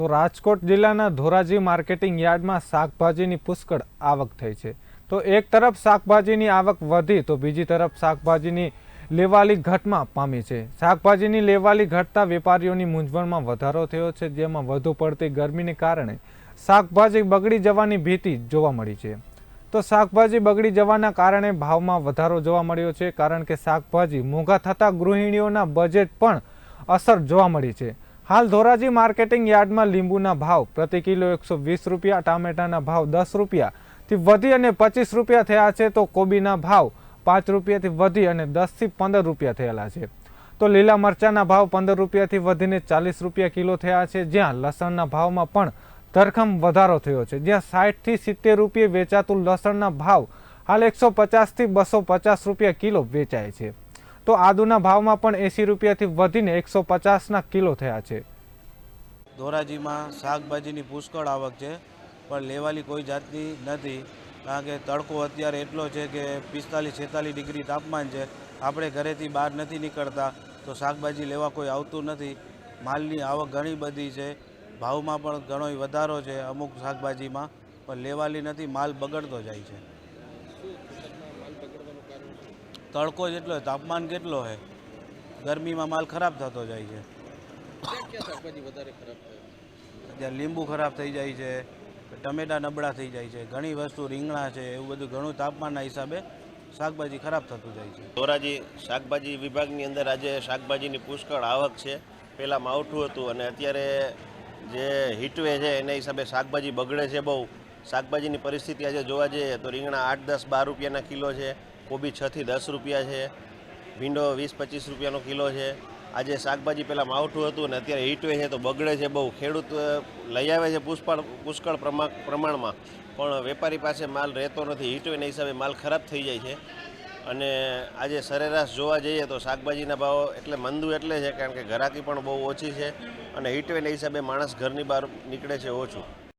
તો રાજકોટ જિલ્લાના ધોરાજી માર્કેટિંગ યાર્ડમાં શાકભાજીની પુષ્કળ આવક થઈ છે. તો એક તરફ શાકભાજીની આવક વધી, તો બીજી તરફ શાકભાજીની લેવાલી ઘટમાં પામી છે. શાકભાજીની લેવાલી ઘટતા વેપારીઓની મૂંઝવણમાં વધારો થયો છે, જેમાં વધુ પડતી ગરમીને કારણે શાકભાજી બગડી જવાની ભીતિ જોવા મળી છે. તો શાકભાજી બગડી જવાના કારણે ભાવમાં વધારો જોવા મળ્યો છે, કારણ કે શાકભાજી મોંઘા થતા ગૃહિણીઓના બજેટ પણ અસર જોવા મળી છે. હાલ ધોરાજી માર્કેટિંગ યાર્ડમાં લીંબુના ભાવ પ્રતિ કિલો એકસો વીસ રૂપિયા, ટામેટાના ભાવ દસ રૂપિયાથી વધી અને પચીસ રૂપિયા થયા છે તો કોબીના ભાવ પાંચ રૂપિયાથી વધી અને દસથી પંદર રૂપિયા થયેલા છે. તો લીલા મરચાના ભાવ પંદર રૂપિયાથી વધીને ચાલીસ રૂપિયા કિલો થયા છે, જ્યાં લસણના ભાવમાં પણ ધરખમ વધારો થયો છે. જ્યાં સાઠથી સિત્તેર રૂપિયે વેચાતું લસણના ભાવ હાલ એકસો પચાસથી બસો પચાસ રૂપિયા કિલો વેચાય છે. તો આદુના ભાવમાં પણ એંસી રૂપિયાથી વધીને એકસો પચાસના કિલો થયા છે. ધોરાજીમાં શાકભાજીની પુષ્કળ આવક છે, પણ લેવાલી કોઈ જાતની નથી, કારણ કે તડકો અત્યારે એટલો છે કે પિસ્તાલીસ છેતાલીસ ડિગ્રી તાપમાન છે. આપણે ઘરેથી બહાર નથી નીકળતા, તો શાકભાજી લેવા કોઈ આવતું નથી. માલની આવક ઘણી બધી છે, ભાવમાં પણ ઘણો વધારો છે અમુક શાકભાજીમાં, પણ લેવાલી નથી, માલ બગડતો જાય છે. તડકો જેટલો હોય તાપમાન કેટલો છે ગરમીમાં માલ ખરાબ થતો જાય છે. અત્યારે લીંબુ ખરાબ થઈ જાય છે ટમેટા નબળા થઈ જાય છે ઘણી વસ્તુ રીંગણા છે એવું બધું ઘણું તાપમાનના હિસાબે શાકભાજી ખરાબ થતું જાય છે. ધોરાજી શાકભાજી વિભાગની અંદર આજે શાકભાજીની પુષ્કળ આવક છે. પહેલાં માવઠું હતું અને અત્યારે જે હીટવે છે એના હિસાબે શાકભાજી બગડે છે બહુ. શાકભાજીની પરિસ્થિતિ આજે જોવા જઈએ તો રીંગણા આઠ દસ બાર રૂપિયાના કિલો છે કોબી છથી દસ રૂપિયા છે. ભીંડો વીસ પચીસ રૂપિયાનો કિલો છે. આજે શાકભાજી પહેલાં માવઠું હતું અને અત્યારે હીટવે છે તો બગડે છે. બહુ ખેડૂત લઈ આવે છે પુષ્કળ પુષ્કળ પ્રમા- પ્રમાણમાં. પણ વેપારી પાસે માલ રહેતો નથી. હીટવેના હિસાબે માલ ખરાબ થઈ જાય છે. અને આજે સરેરાશ જોવા જઈએ તો શાકભાજીના ભાવ એટલે મંદુ એટલે છે, કારણ કે ઘરાકી પણ બહુ ઓછી છે. અને હીટવેના હિસાબે માણસ ઘરની બહાર નીકળે છે ઓછું.